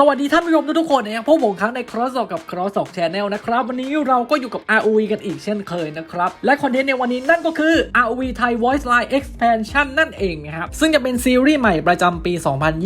สวัสดีท่านผู้ชมทุกๆคนนะครับพวกผมครั้งใน Cross 2กับ Cross 2 Channel นะครับ วันนี้เราก็อยู่กับ ROV กันอีกเช่นเคยนะครับ และคอนเทนต์ในวันนี้นั่นก็คือ ROV Thai Voice Line Expansion นั่นเองนะครับ ซึ่งจะเป็นซีรีส์ใหม่ประจำปี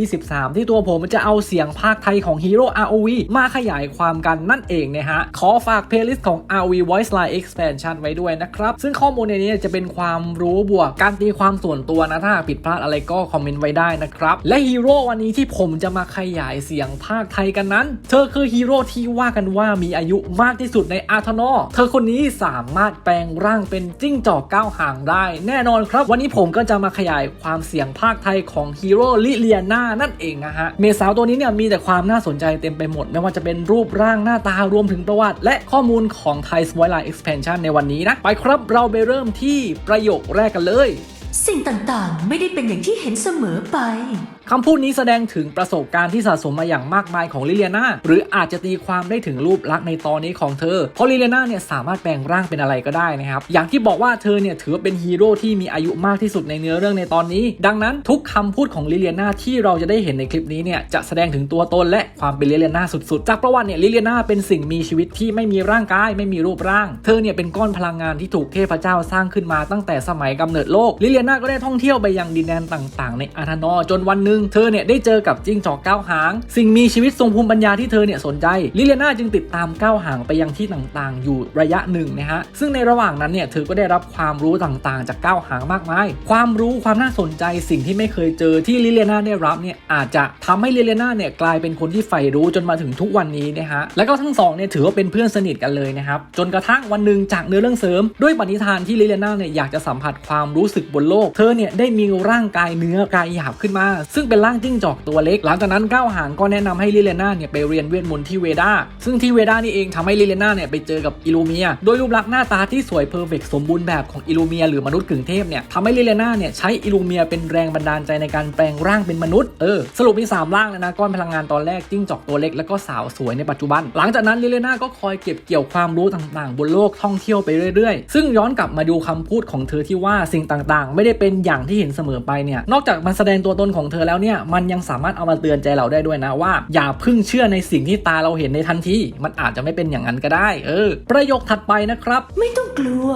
2023 ที่ตัวผมจะเอาเสียงภาคไทยของฮีโร่ ROV มาขยายความกันนั่นเองนะฮะ ขอฝากเพลย์ลิสต์ของ ROV Voice Line Expansion ไว้ด้วยนะครับ ซึ่งข้อมูลในนี้จะเป็นความรู้บวกการตีความส่วนตัวนะถ้าผิดพลาดอะไรก็คอมเมนต์ไว้ได้นะครับ และฮีโร่วันนี้ที่ผมจะมาขยายเสียงภาคไทยกันนั้น เธอคือฮีโร่ที่ว่ากันว่ามีอายุมากที่สุดในอาร์ทนอเธอคนนี้สามารถแปลงร่างเป็นจิ้งจอกก้าวหางได้ แน่นอนครับ วันนี้ผมก็จะมาขยายความเสียงภาคไทยของฮีโร่ลิเลียนานั่นเองนะฮะ เมสาวตัวนี้เนี่ยมีแต่ความน่าสนใจเต็มไปหมด ไม่ว่าจะเป็นรูปร่างหน้าตารวมถึงประวัติ และข้อมูลของ Thai s w i l e Expansion ในวันนี้นะ ไปครับเราไปเริ่มที่ประโยคแรกกันเลย สิ่งต่างๆ ไม่ได้เป็นอย่างที่เห็นเสมอไปคำพูดนี้แสดงถึงประสบการณ์ที่สะสมมาอย่างมากมายของลิเลียนาหรืออาจจะตีความได้ถึงรูปลักษณ์ในตอนนี้ของเธอ เพราะลิเลียนาเนี่ยสามารถแปลงร่างเป็นอะไรก็ได้นะครับ อย่างที่บอกว่าเธอเนี่ยถือว่าเป็นฮีโร่ที่มีอายุมากที่สุดในเนื้อเรื่องในตอนนี้ ดังนั้นทุกคำพูดของลิเลียนาที่เราจะได้เห็นในคลิปนี้เนี่ยจะแสดงถึงตัวตนและความเป็นลิเลียนาสุดๆ จากประวัติเนี่ยลิเลียนาเป็นสิ่งมีชีวิตที่ไม่มีร่างกาย ไม่มีรูปร่าง เธอเนี่ยเป็นก้อนพลังงานที่ถูกเทพเจ้าสร้างขึ้นมาตั้งแต่สมัยกำเนิดโลกลิเลียนาก็ได้ท่องเที่ยวไปยังดินแดนต่าง ๆ ในอาธานอจนวันหนึ่งเธอเนี่ยได้เจอกับจิ้งจอกก้าวหาง สิ่งมีชีวิตทรงภูมิปัญญาที่เธอเนี่ยสนใจ ลิเลียนาจึงติดตามก้าวหางไปยังที่ต่างๆ อยู่ระยะหนึ่งนะฮะซึ่งในระหว่างนั้นเนี่ยเธอก็ได้รับความรู้ต่างๆ จากก้าวหางมากมาย ความรู้ความน่าสนใจสิ่งที่ไม่เคยเจอที่ลิเลียนาได้รับเนี่ยอาจจะทำให้ลิเลียนาเนี่ยกลายเป็นคนที่ใฝ่รู้จนมาถึงทุกวันนี้นะฮะแล้วก็ทั้งสองเนี่ยถือว่าเป็นเพื่อนสนิทกันเลยนะครับจนกระทั่งวันหนึ่งจากเนื้อเรื่องเสริม ด้วยปณิธานที่ลิเลียนาเนี่ยอยากจะสัมผัสความรู้สึกบนโลก เธอเนี่ยได้มีร่างกายเนื้อกายหยาบขึ้นมาซึ่งึ่งเป็นร่างจิ้งจอกตัวเล็ก หลังจากนั้นก้าวหางก็แนะนำให้ลิเลียนาเนี่ยไปเรียนเวทมนต์ที่เวดาซึ่งที่เวดานี่เองทำให้ลิเลียนาเนี่ยไปเจอกับอิลูเมียโดยรูปลักษณ์หน้าตาที่สวยเพอร์เฟกสมบูรณ์แบบของอิลูเมียหรือมนุษย์กึ่งเทพเนี่ยทำให้ลิเลียนาเนี่ยใช้อิลูเมียเป็นแรงบันดาลใจในการแปลงร่างเป็นมนุษย์เออสรุปมี3ร่างเลยนะก้อนพลังงานตอนแรกจิ้งจอกตัวเล็กแล้วก็สาวสวยในปัจจุบัน หลังจากนั้นลิเลียนาก็คอยเก็บเกี่ยวความรู้ต่างๆ บนโลกท่องเที่ยวไปเรื่อยๆ ซึ่งย้อนกลับมาดูคำพูดของเธอที่ว่าสิ่งต่างๆ ไม่ได้เป็นอย่างที่เห็นเสมอไปเนี่ยนอกจากมันแสดงตัวตนของเธอแล้วเนี่ยมันยังสามารถเอามาเตือนใจเราได้ด้วยนะว่า อย่าพึ่งเชื่อในสิ่งที่ตาเราเห็นในทันทีมันอาจจะไม่เป็นอย่างนั้นก็ได้ เออ ประโยคถัดไปนะครับ ไม่ต้องกลัว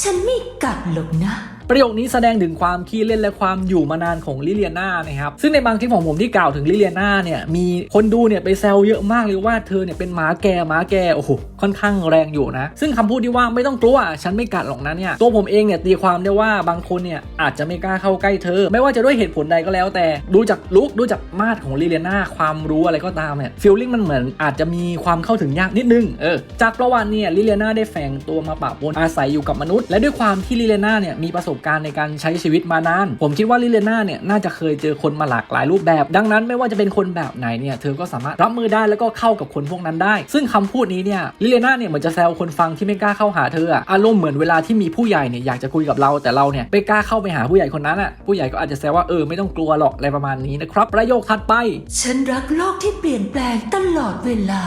ฉันไม่กัดหรอกนะ ประโยคนี้แสดงถึงความขี้เล่นและความอยู่มานานของลิเลียนานะครับซึ่งในบางคลิปของผมที่กล่าวถึงลิเลียนาเนี่ยมีคนดูเนี่ยไปแซวเยอะมากเลยว่าเธอเนี่ยเป็นหมาแก่หมาแก่โอ้โหค่อนข้างแรงอยู่นะ ซึ่งคำพูดที่ว่าไม่ต้องกลัวฉันไม่กัดหรอกนะเนี่ยตัวผมเองเนี่ยตีความได้ว่าบางคนเนี่ยอาจจะไม่กล้าเข้าใกล้เธอ ไม่ว่าจะด้วยเหตุผลใดก็แล้ว แต่ดูจากลุคดูจากมาดของลิเลียนาความรู้อะไรก็ตามเนี่ยฟีลลิ่งมันเหมือนอาจจะมีความเข้าถึงยากนิดนึงเออจากประวัติเนี่ยลิเลียนาได้แฝงตัวมาปะปนอาศัยอยู่กับมนุษย์ และด้วยความที่ลิเลียนาเนี่ยมีประสบการณ์ในการใช้ชีวิตมานาน ผมคิดว่าลิเลียนาเนี่ยน่าจะเคยเจอคนมาหลากหลายรูปแบบ ดังนั้นไม่ว่าจะเป็นคนแบบไหนเนี่ยเธอก็สามารถรับมือได้แล้วก็เข้ากับคนพวกนั้นได้ ซึ่งคำพูดนี้เนี่ยลิเลียนาเนี่ยเหมือนจะแซวคนฟังที่ไม่กล้าเข้าหาเธออารมณ์เหมือนเวลาที่มีผู้ใหญ่เนี่ยอยากจะคุยกับเราแต่เราเนี่ยไม่กล้าเข้าไปหาผู้ใหญ่คนนั้นอะผู้ใหญ่ก็อาจจะแซวว่าเออไม่ต้องกลัวหรอกอะไรประมาณนี้นะครับประโยคถัดไป ฉันรักโลกที่เปลี่ยนแปลงตลอดเวลา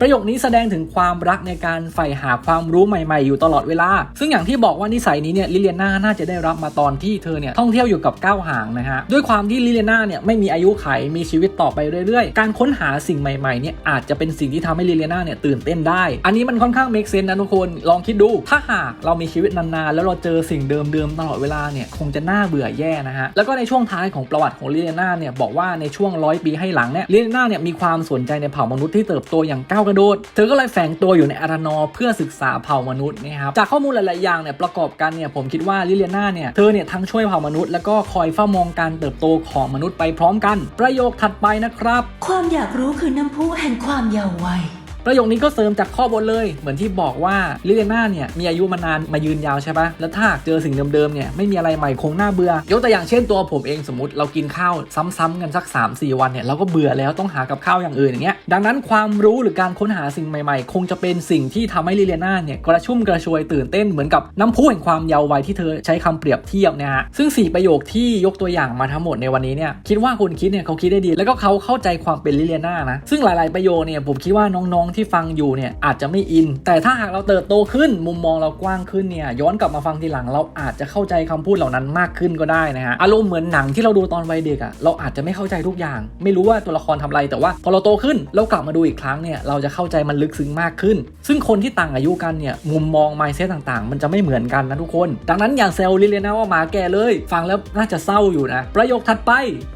ประโยคนี้แสดงถึงความรักในการใฝ่หาความรู้ใหม่ๆ อยู่ตลอดเวลา ซึ่งอย่างที่บอกว่านิสัยนี้เนี่ยลิเลียนาน่าจะได้รับมาตอนที่เธอเนี่ยท่องเที่ยวอยู่กับก้าวหางนะฮะ ด้วยความที่ลิเลียนาเนี่ยไม่มีอายุไข มีชีวิตต่อไปเรื่อยๆ การค้นหาสิ่งใหม่ๆเนี่ยอาจจะเป็นสิ่งที่ทำให้ลิเลียนาเนี่ยตื่นเต้นได้ อันนี้มันค่อนข้างเมคเซนนะทุกคน ลองคิดดู ถ้าหากเรามีชีวิตนานๆ แล้วเราเจอสิ่งเดิมๆตลอดเวลาเนี่ยคงจะน่าเบื่อแย่นะฮะ แล้วก็ในช่วงท้ายของประวัติของลิเลียนาเนี่ยบอกว่าในช่วงร้อยปีให้หลังเนี่ยลิเลียนาเนี่ยมีความสนใจในเผ่ามนุษย์ที่เติบโตอย่างก้าวกระโดด เธอก็เลยแฝงตัวอยู่ในอาร์นอเพื่อศึกษาเผ่ามนุษย์นะครับ จากข้อมูลหลาย ๆ อย่างเนี่ยประกอบกันเนี่ยผมคิดว่าลิเลียนาเนี่ยเธอเนี่ยทั้งช่วยเผ่ามนุษย์แล้วก็คอยเฝ้ามองการเติบโตของมนุษย์ไปพร้อมกัน ประโยคถัดไปนะครับ ความอยากรู้คือน้ำพุแห่งความเยาว์วัย ประโยคนี้ก็เสริมจากข้อบนเลย เหมือนที่บอกว่าลิเลียนาเนี่ยมีอายุมานานมายืนยาวใช่ปะแล้วถ้าเจอสิ่งเดิมๆเนี่ยไม่มีอะไรใหม่คงน่าเบื่อยกตัวอย่างเช่นตัวผมเองสมมติเรากินข้าวซ้ำๆกันสัก 3-4 วันเนี่ยเราก็เบื่อแล้วต้องหากับข้าวอย่างอื่นอย่างเงี้ยดังนั้นความรู้หรือการค้นหาสิ่งใหม่ๆ คงจะเป็นสิ่งที่ทำให้ลิเลียนาเนี่ยกระชุ่มกระชวยตื่นเต้นเหมือนกับน้ำพุแห่งความเยาว์วัยที่เธอใช้คำเปรียบเทียบนะฮะซึ่งสี่ประโยคที่ยกตัวอย่างมาทั้งหมดในวันนี้เนี่ยคิดว่าคนคิดเนี่ยเขาคิดได้ดี แล้วก็เขาเข้าใจความเป็นลิเลียนานะซึ่งหลาย ๆประโยคเนี่ยผมคิดว่าน้องๆที่ฟังอยู่เนี่ยอาจจะไม่อิน แต่ถ้าหากเราเติบโตขึ้นมุมมองเรากว้างขึ้นเนี่ยย้อนกลับมาฟังทีหลังเราอาจจะเข้าใจคำพูดเหล่านั้นมากขึ้นก็ได้นะฮะอารมณ์เหมือนหนังที่เราดูตอนวัยเด็กอะเราอาจจะไม่เข้าใจทุกอย่าง ไม่รู้ว่าตัวละครทำอะไรแต่ว่าพอเราโตขึ้นเรากลับมาดูอีกครั้งเนี่ยเราจะเข้าใจมันลึกซึ้งมากขึ้น ซึ่งคนที่ต่างอายุกันเนี่ยมุมมอง mindset ต่างๆ มันจะไม่เหมือนกันนะทุกคน ดังนั้นอย่างเซลลิเลนะว่าหมาแก่เลย ฟังแล้วน่าจะเศร้าอยู่นะ ประโยคถัดไป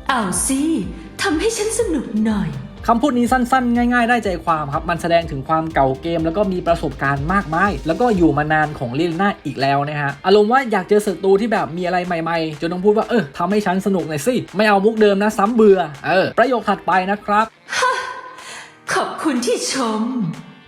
เอาสิทำให้ฉันสนุกหน่อย คำพูดนี้สั้นๆ ง่ายๆ ได้ใจความครับ มันแสดงถึงความเก่าเกม แล้วก็มีประสบการณ์มากมาย แล้วก็อยู่มานานของลิลน่าอีกแล้วนะฮะ อารมณ์ว่าอยากเจอศัตรูที่แบบมีอะไรใหม่ๆ จนต้องพูดว่าเออทำให้ฉันสนุกหน่อยสิ ไม่เอามุกเดิมนะซ้ำเบื่อ เออ ประโยคถัดไปนะครับ ขอบคุณที่ชม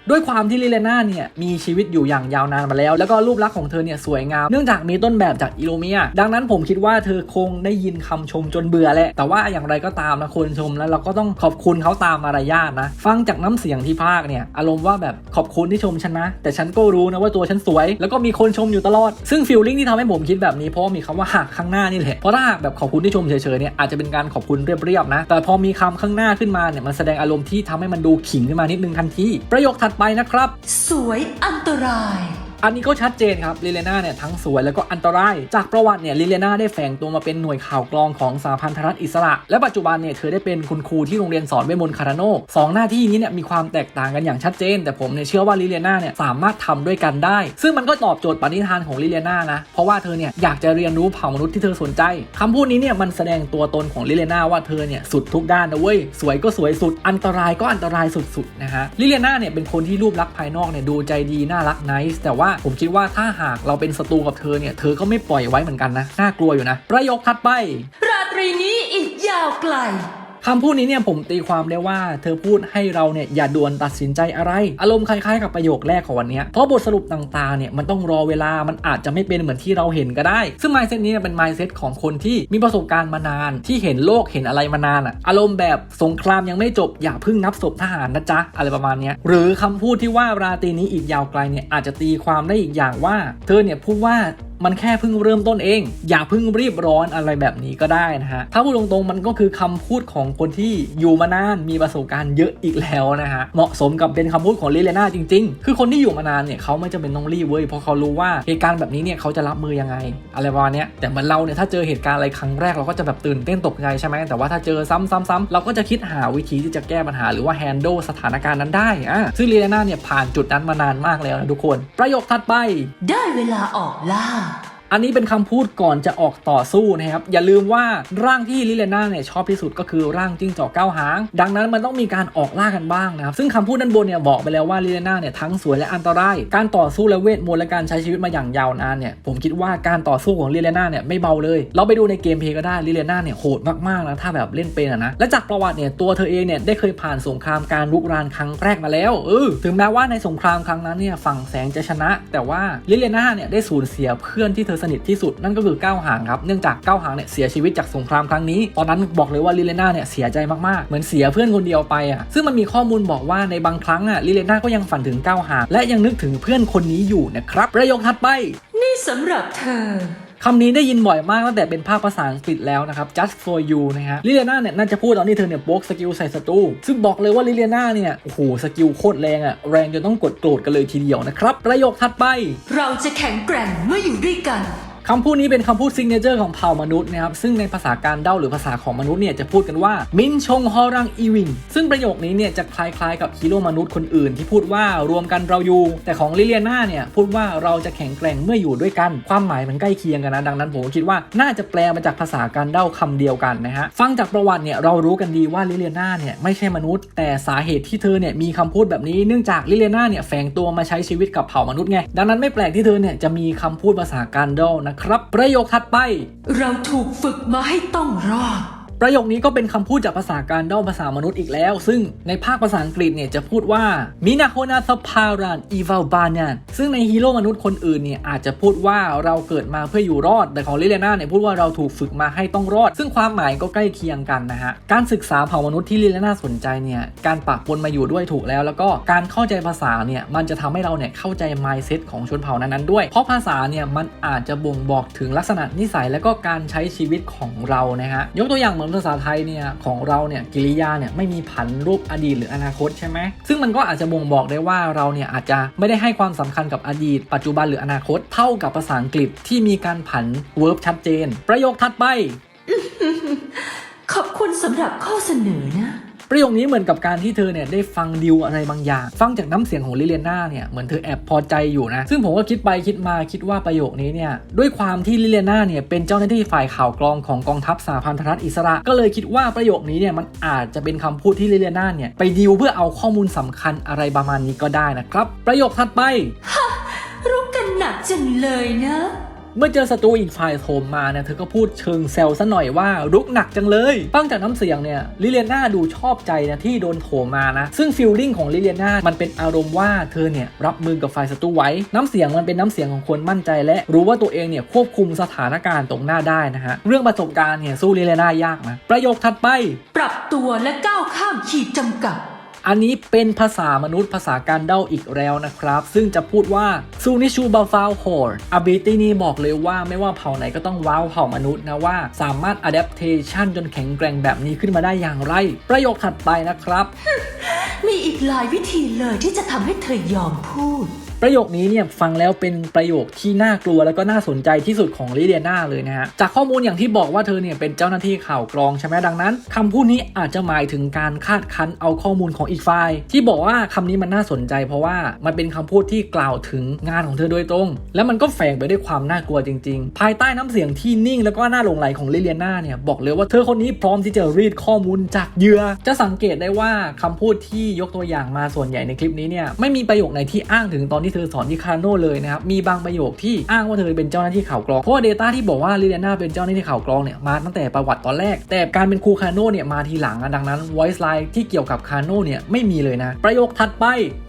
ด้วยความที่ลิเลน่าเนี่ยมีชีวิตอยู่อย่างยาวนานมาแล้ว แล้วก็รูปลักษณ์ของเธอเนี่ยสวยงาม เนื่องจากมีต้นแบบจากอิโลเมีย ดังนั้นผมคิดว่าเธอคงได้ยินคำชมจนเบื่อแหละ แต่ว่าอย่างไรก็ตามนะคนชมแล้วเราก็ต้องขอบคุณเขาตามมารยาทนะ ฟังจากน้ำเสียงที่พากเนี่ยอารมณ์ว่าแบบขอบคุณที่ชมฉันนะ แต่ฉันก็รู้นะว่าตัวฉันสวย แล้วก็มีคนชมอยู่ตลอด ซึ่งฟีลลิ่งที่ทำให้ผมคิดแบบนี้เพราะมีคำว่าหักข้างหน้านี่แหละ เพราะถ้าแบบขอบคุณที่ชมเฉยๆเนี่ยอาจจะเป็นการขอบคุณเรียบๆนะ แต่พอมีคำข้างหน้าขึ้นมาเนี่ยมันแสดงอารมณ์ที่ทำให้มันดูขิงขึ้นมานิดนึงทันทีประโยคถัดไปนะครับ สวยอันตราย อันนี้ก็ชัดเจนครับลิเลนาเนี่ยทั้งสวยแล้วก็อันตราย จากประวัติเนี่ยลิเลนาได้แฝงตัวมาเป็นหน่วยข่าวกรองของสหพันธรัฐอิสระ และปัจจุบันเนี่ยเธอได้เป็นคุณครูที่โรงเรียนสอนเวทมนต์คาราโนสองหน้าที่นี้เนี่ยมีความแตกต่างกันอย่างชัดเจน แต่ผมเนี่ยเชื่อว่าลิเลนาเนี่ยสามารถทำด้วยกันได้ ซึ่งมันก็ตอบโจทย์ปณิธานของลิเลนานะเพราะว่าเธอเนี่ยอยากจะเรียนรู้เผ่ามนุษย์ที่เธอสนใจคำพูดนี้เนี่ยมันแสดงตัวตนของลิเลนาว่าเธอเนี่ยสุดทุกด้านนะเว้ยสวยก็สวยสุด อันตรายก็อันตรายสุดๆนะฮะลิเลนาเนี่ยเป็นคนที่รูปลักษณ์ภายนอกเนี่ยดูใจดีน่ารักไนส์แต่ว่าผมคิดว่าถ้าหากเราเป็นศัตรูกับเธอเนี่ย เธอก็ไม่ปล่อยไว้เหมือนกันนะ น่ากลัวอยู่นะ ประโยคถัดไป ราตรีนี้อีกยาวไกล คำพูดนี้เนี่ยผมตีความได้ว่าเธอพูดให้เราเนี่ยอย่าด่วนตัดสินใจอะไร อารมณ์คล้ายๆกับประโยคแรกของวันนี้เพราะบทสรุปต่างๆเนี่ยมันต้องรอเวลามันอาจจะไม่เป็นเหมือนที่เราเห็นก็ได้ ซึ่ง mindset นี้เนเป็น mindset ของคนที่มีประสบการณ์มานาน ที่เห็นโลกเห็นอะไรมานานอะอารมณ์แบบสงครามยังไม่จบอย่าเพิ่งนับศพทหารนะจ๊ะอะไรประมาณนี้หรือคำพูดที่ว่าราตรีนี้อีกยาวไกลเนี่ยอาจจะตีความได้อีกอย่างว่า เธอเนี่ยพูดว่า มันแค่เพิ่งเริ่มต้นเอง อย่าเพิ่งรีบร้อนอะไรแบบนี้ก็ได้นะฮะถ้าพูดตรงๆมันก็คือคำพูดของคนที่อยู่มานานมีประสบการณ์เยอะอีกแล้วนะฮะเหมาะสมกับเป็นคำพูดของลิเลนาจริง ๆ คือคนที่อยู่มานานเนี่ยเขาไม่จำเป็นต้องรีบเว้ยเพราะเขารู้ว่าเหตุการณ์แบบนี้เนี่ยเขาจะรับมือยังไง อะไรประมาณเนี้ยแต่เหมือนเราเนี่ยถ้าเจอเหตุการณ์อะไรครั้งแรกเราก็จะแบบตื่นเต้นตกใจใช่ไหมแต่ว่าถ้าเจอซ้ำๆๆ เราก็จะคิดหาวิธีที่จะแก้ปัญหาหรือว่า handle สถานการณ์นั้นได้อะซึ่งลิเลนาเนี่ยผ่านจุดนั้นมานานมากแล้วนะทุกคน ประโยคถัดไป ได้เวลาออกล่า อันนี้เป็นคำพูดก่อนจะออกต่อสู้นะครับ อย่าลืมว่าร่างที่ลิเลนาเนี่ยชอบที่สุดก็คือร่างจิ้งจอกเก้าหาง ดังนั้นมันต้องมีการออกล่ากันบ้างนะครับ ซึ่งคำพูดด้านบนเนี่ยบอกไปแล้วว่าลิเลนาเนี่ยทั้งสวยและอันตราย การต่อสู้และเวทมนต์และการใช้ชีวิตมาอย่างยาวนานเนี่ย ผมคิดว่าการต่อสู้ของลิเลนาเนี่ยไม่เบาเลย เราไปดูในเกมเพลย์ก็ได้ลิเลนาเนี่ยโหดมากๆนะถ้าแบบเล่นเป็นอะนะ และจากประวัติเนี่ยตัวเธอเองเนี่ยได้เคยผ่านสงครามการลุกรานครั้งแรกมาแล้วเออถึงแม้ว่าในสงครามครั้งนั้นเนี่ยฝั่งแสงจะชนะ แต่ว่าลิเลนาเนี่ยได้สูญเสียเพื่อนที่เธอสนิทที่สุดนั่นก็คือก้าวหางครับเนื่องจากก้าวหางเนี่ยเสียชีวิตจากสงครามครั้งนี้ตอนนั้นบอกเลยว่าลิเลนาเนี่ยเสียใจมากๆเหมือนเสียเพื่อนคนเดียวไปอะซึ่งมันมีข้อมูลบอกว่าในบางครั้งอะลิเลนาก็ยังฝันถึงก้าวหางและยังนึกถึงเพื่อนคนนี้อยู่นะครับประโยคถัดไป นี่สำหรับเธอ คำนี้ได้ยินบ่อยมากตั้งแต่เป็นภาคภาษาอังกฤษแล้วนะครับ just for you นะฮะลิเลียนาเนี่ยน่าจะพูดตอนที่เธอเนี่ยโบกสกิลใส่ศัตรูซึ่งบอกเลยว่าลิเลียนาเนี่ยโอ้โหสกิลโคตรแรงอะแรงจนต้องกดโกรธกันเลยทีเดียวนะครับประโยคถัดไป เราจะแข็งแกร่งเมื่ออยู่ด้วยกัน คำพูดนี้เป็นคำพูดซิงเนเจอร์ของเผ่ามนุษย์นะครับซึ่งในภาษาการเด้าหรือภาษาของมนุษย์เนี่ยจะพูดกันว่ามินชงฮอรังอีวิงซึ่งประโยคนี้เนี่ยจะคล้ายๆ กับฮีโร่มนุษย์คนอื่น ที่พูดว่ารวมกันเราอยู่แต่ของลิเลียนาเนี่ยพูดว่าเราจะแข็งแกร่งเมื่ออยู่ด้วยกัน ความหมายมันใกล้เคียงกันนะดังนั้นผมคิดว่าน่าจะแปลมาจากภาษาการเด้าคำเดียวกันนะฮะฟังจากประวัติเนี่ยเรารู้กันดีว่าลิเลียนาเนี่ยไม่ใช่มนุษย์ แต่สาเหตุที่เธอเนี่ยมีคำพูดแบบนี้เนื่องจากลิเลียนาเนี่ยแฝงตัวมาใช้ชีวิตกับเผ่ามนุษย์ไงดังนั้นไม่แปลกที่เธอเนี่ยจะมีคำพูดภาษาการเด้านะครับ ประโยคถัดไป เราถูกฝึกมาให้ต้องรอด ประโยคนี้ก็เป็นคำพูดจากภาษาการด้าภาษามนุษย์อีกแล้ว ซึ่งในภาคภาษาอังกฤษเนี่ยจะพูดว่ามินาโคนาสพารานอีวาลบานานซึ่งในฮีโร่มนุษย์คนอื่นเนี่ยอาจจะพูดว่าเราเกิดมาเพื่ออยู่รอด แต่ของลิเลนาเนี่ยพูดว่าเราถูกฝึกมาให้ต้องรอด ซึ่งความหมายก็ใกล้เคียงกันนะฮะ การศึกษาเผ่ามนุษย์ที่ลิเลนาสนใจเนี่ยการปะปนมาอยู่ด้วยถูกแล้ว แล้วก็การเข้าใจภาษาเนี่ยมันจะทำให้เราเนี่ยเข้าใจ mindset ของชนเผ่านั้นๆด้วย เพราะภาษาเนี่ยมันอาจจะบ่งบอกถึงลักษณะนิสัยและก็การใช้ชีวิตของเรานะฮะยกตัวอย่างเหมือนภาษาไทยเนี่ยของเราเนี่ยกิริยาเนี่ยไม่มีผันรูปอดีตหรืออนาคตใช่ไหมซึ่งมันก็อาจจะบ่งบอกได้ว่าเราเนี่ยอาจจะไม่ได้ให้ความสำคัญกับอดีต ปัจจุบันหรืออนาคตเท่ากับภาษาอังกฤษที่มีการผัน verb ชัดเจน ประโยคถัดไป ขอบคุณสำหรับข้อเสนอนะ ประโยคนี้เหมือนกับการที่เธอเนี่ยได้ฟังดิวอะไรบางอย่าง ฟังจากน้ำเสียงของลิเลียนาเนี่ยเหมือนเธอแอบพอใจอยู่นะ ซึ่งผมก็คิดไปคิดมาคิดว่าประโยคนี้เนี่ยด้วยความที่ลิเลียนาเนี่ยเป็นเจ้าหน้าที่ฝ่ายข่าวกรองของกองทัพสหพันธรัฐอิสระก็เลยคิดว่าประโยคนี้เนี่ยมันอาจจะเป็นคำพูดที่ลิเลียนาเนี่ยไปดิวเพื่อเอาข้อมูลสำคัญอะไรประมาณนี้ก็ได้นะครับ ประโยคถัดไปรู้กันหนักจังเลยนะ มื่อเจอศัตรูอีกฝ่ายโถมมาเนี่ยเธอก็พูดเชิงแซวซะหน่อยว่ารุกหนักจังเลยฟังจากน้ำเสียงเนี่ยลิเลียนาดูชอบใจนะที่โดนโถมมานะ ซึ่งฟิลลิ่งของลิเลียนามันเป็นอารมณ์ว่าเธอเนี่ยรับมือกับฝ่ายศัตรูไว้ น้ำเสียงมันเป็นน้ำเสียงของคนมั่นใจ และรู้ว่าตัวเองเนี่ยควบคุมสถานการณ์ตรงหน้าได้นะฮะเรื่องประสบการณ์เนี่ยสู้ลิเลียนายากนะประโยคถัดไป ปรับตัวและก้าวข้ามขีดจำกัด อันนี้เป็นภาษามนุษย์ภาษาการเดาอีกแล้วนะครับ ซึ่งจะพูดว่าซูนิชูบาฟาวโฮร์ ability นี้บอกเลยว่าไม่ว่าเผ่าไหนก็ต้องว้าวเผ่ามนุษย์นะว่า สามารถอะดัปเทชันจนแข็งแกร่งแบบนี้ขึ้นมาได้อย่างไร ประโยคถัดไปนะครับ มีอีกหลายวิธีเลยที่จะทำให้เธอยอมพูด ประโยคนี้เนี่ยฟังแล้วเป็นประโยคที่น่ากลัวแล้วก็น่าสนใจที่สุดของลิเดียนาเลยนะฮะจากข้อมูลอย่างที่บอกว่าเธอเนี่ยเป็นเจ้าหน้าที่ข่าวกรองใช่ไหมดังนั้นคำพูดนี้อาจจะหมายถึงการคาดคั้นเอาข้อมูลของอีกฝ่ายที่บอกว่าคำนี้มันน่าสนใจ เพราะว่ามันเป็นคำพูดที่กล่าวถึงงานของเธอโดยตรง และมันก็แฝงไปด้วยความน่ากลัวจริง ๆ ภายใต้น้ำเสียงที่นิ่ง แล้วก็น่าหลงไหลของลิเลียนาเนี่ยบอกเลยว่าเธอคนนี้พร้อมที่จะรีดข้อมูลจากเหยื่อจะสังเกตได้ว่าคำพูดที่ยกตัวอย่างมาส่วนใหญ่ในคลิปนี้เนี่ยไม่มีประโยคไหนที่อ้างถึงตอนที่เธอสอนที่คาโน่เลยนะครับมีบางประโยคที่อ้างว่าเธอเป็นเจ้าหน้าที่ข่าวกรองเพราะว่าเดต้าที่บอกว่าลิเลียนาเป็นเจ้าหน้าที่ข่าวกรองเนี่ยมาตั้งแต่ประวัติตอนแรก แต่การเป็นครูคาโน่เนี่ยมาทีหลังดังนั้นไวซ์ไลน์ที่เกี่ยวกับคาโน่เนี่ยไม่มีเลยนะ ประโยคถัดไป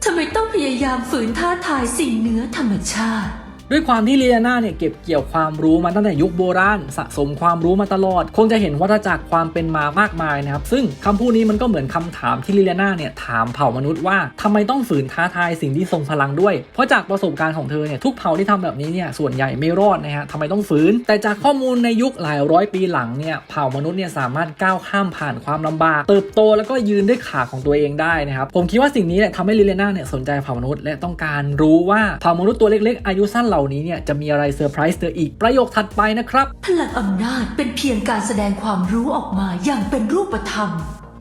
ทำไมต้องพยายามฝืนท่าทายสิ่งเนื้อธรรมชาติ ด้วยความที่ลีเลียนาเนี่ยเก็บเกี่ยวความรู้มาตั้งแต่ยุคโบราณสะสมความรู้มาตลอด คงจะเห็นวัฏจักรความเป็นมามากมายนะครับ ซึ่งคำพูดนี้มันก็เหมือนคำถามที่ลีเลียนาเนี่ยถามเผ่ามนุษย์ว่าทำไมต้องฝืนท้าทายสิ่งที่ทรงพลังด้วย เพราะจากประสบการณ์ของเธอเนี่ยทุกเผ่าที่ทำแบบนี้เนี่ยส่วนใหญ่ไม่รอดนะฮะทำไมต้องฝืน แต่จากข้อมูลในยุคหลายร้อยปีหลังเนี่ยเผ่ามนุษย์เนี่ยสามารถก้าวข้ามผ่านความลำบากเติบโตแล้วก็ยืนด้วยขาของตัวเองได้นะครับผมคิดว่าสิ่งนี้แหละทำให้ลีเลียนาเนี่ยสนใจเผ่ามนุษย์และต้องการรู้ว่าเผ่ามนุษย์ตัวเล็กๆ อายุสั้นเหล่านี้เนี่ยจะมีอะไรเซอร์ไพรส์เธออีกประโยคถัดไปนะครับ พลังอำนาจเป็นเพียงการแสดงความรู้ออกมาอย่างเป็นรูปธรรม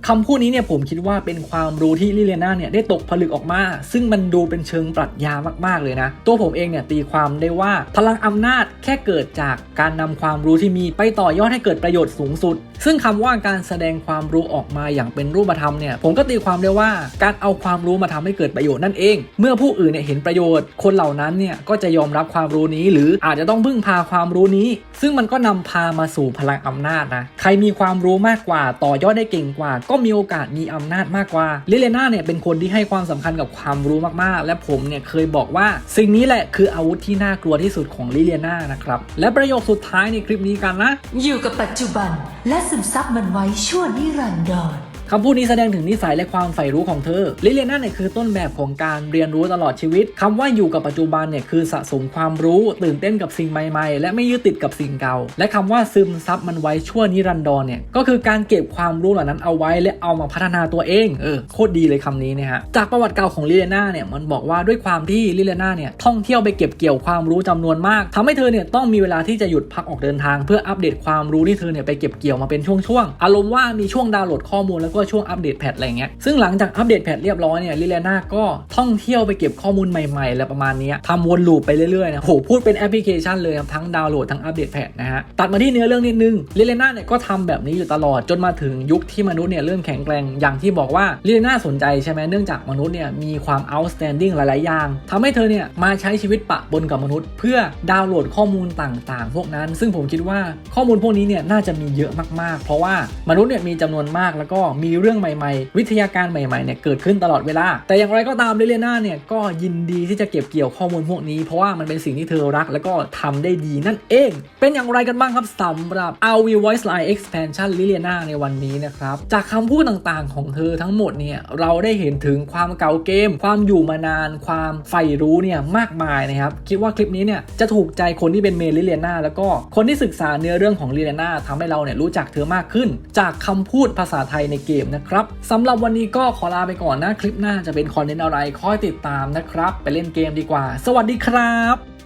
คำพูดนี้เนี่ยผมคิดว่าเป็นความรู้ที่ลิเลียนาเนี่ยได้ตกผลึกออกมา ซึ่งมันดูเป็นเชิงปรัชญามากๆเลยนะ ตัวผมเองเนี่ยตีความได้ว่าพลังอำนาจแค่เกิดจากการนำความรู้ที่มีไปต่อยอดให้เกิดประโยชน์สูงสุด ซึ่งคำว่าการแสดงความรู้ออกมาอย่างเป็นรูปธรรมเนี่ยผมก็ตีความได้ว่าการเอาความรู้มาทำให้เกิดประโยชน์นั่นเอง เมื่อผู้อื่นเนี่ยเห็นประโยชน์ คนเหล่านั้นเนี่ยก็จะยอมรับความรู้นี้ หรืออาจจะต้องพึ่งพาความรู้นี้ ซึ่งมันก็นำพามาสู่พลังอำนาจนะใครมีความรู้มากกว่าต่อยอดได้เก่งกว่าก็มีโอกาสมีอำนาจมากกว่าลิเลนาเนี่ยเป็นคนที่ให้ความสำคัญกับความรู้มากๆ และผมเนี่ยเคยบอกว่า สิ่งนี้แหละคืออาวุธที่น่ากลัวที่สุดของลิเลนานะครับและประโยคสุดท้ายในคลิปนี้กันนะ อยู่กับปัจจุบันและซึมซับมันไว้ชั่วนิรันดร คำพูดนี้แสดงถึงนิสัยและความใฝ่รู้ของเธอลิเลียนาเนี่ยคือต้นแบบของการเรียนรู้ตลอดชีวิตคำว่าอยู่กับปัจจุบันเนี่ยคือสะสมความรู้ตื่นเต้นกับสิ่งใหม่ๆ และไม่ยึดติดกับสิ่งเก่า และคำว่าซึมซับมันไว้ชั่วนิรันดรเนี่ยก็คือการเก็บความรู้เหล่านั้นเอาไว้และเอามาพัฒนาตัวเองเออโคตรดีเลยคำนี้เนี่ยฮะจากประวัติเก่าของลิเลียนาเนี่ยมันบอกว่าด้วยความที่ลิเลียนาเนี่ยท่องเที่ยวไปเก็บเกี่ยวความรู้จำนวนมากทำให้เธอเนี่ยต้องมีเวลาที่จะหยุดพักออกเดินทาง เพื่ออัปเดตความรู้ที่เธอเนี่ยไปเก็บเกี่ยวมาเป็นช่วงๆอารมณ์ว่ามีช่วงดาวน์โหลดข้อมูลแล้วก็ช่วงอัปเดตแพทอะไรเงี้ยซึ่งหลังจากอัปเดตแพทเรียบร้อยเนี่ยลิเลียนาก็ท่องเที่ยวไปเก็บข้อมูลใหม่ๆ แล้วประมาณนี้ทำวนลูปไปเรื่อยๆนะโหพูดเป็นแอปพลิเคชันเลยครับทั้งดาวน์โหลดทั้งอัปเดตแพทนะฮะตัดมาที่เนื้อเรื่องนิดนึงลิเลียนาเนี่ยก็ทำแบบนี้อยู่ตลอดจนมาถึงยุคที่มนุษย์เนี่ยเริ่มแข็งแกร่งอย่างที่บอกว่าลิเลียนาสนใจใช่ไหมเนื่องจากมนุษย์เนี่ยมีความ outstanding หลายๆอย่างทำให้เธอเนี่ยมาใช้ชีวิตปะปนกับมนุษย์ เพื่อดาวน์โหลดข้อมูลต่างๆ พวกนั้น ซึ่งผมคิดว่าข้อมูลพวกนี้เนี่ยน่าจะมีเยอะมากๆ เพราะว่ามนุษย์เนี่ยมีจำนวนมากแล้วก็มีมีเรื่องใหม่ๆ วิทยาการใหม่ๆเนี่ยเกิดขึ้นตลอดเวลา แต่อย่างไรก็ตามลิเลียนาเนี่ยก็ยินดีที่จะเก็บเกี่ยวข้อมูลพวกนี้ เพราะว่ามันเป็นสิ่งที่เธอรัก แล้วก็ทำได้ดีนั่นเอง เป็นอย่างไรกันบ้างครับสำหรับ RV Voice Line Expansion ลิเลียนาในวันนี้นะครับจากคำพูดต่างๆ ของเธอทั้งหมดเนี่ยเราได้เห็นถึงความเก่าเกม ความอยู่มานาน ความใฝ่รู้เนี่ยมากมายนะครับคิดว่าคลิปนี้เนี่ยจะถูกใจคนที่เป็นเมลิเลียนาแล้วก็คนที่ศึกษาเนื้อเรื่องของลิเลียนาทำให้เราเนี่ยรู้จักเธอมากขึ้น จากคำพูดภาษาไทยในเกมนะครับสำหรับวันนี้ก็ขอลาไปก่อนนะ คลิปหน้าจะเป็นคอนเทนต์อะไรคอยติดตามนะครับ ไปเล่นเกมดีกว่า สวัสดีครับ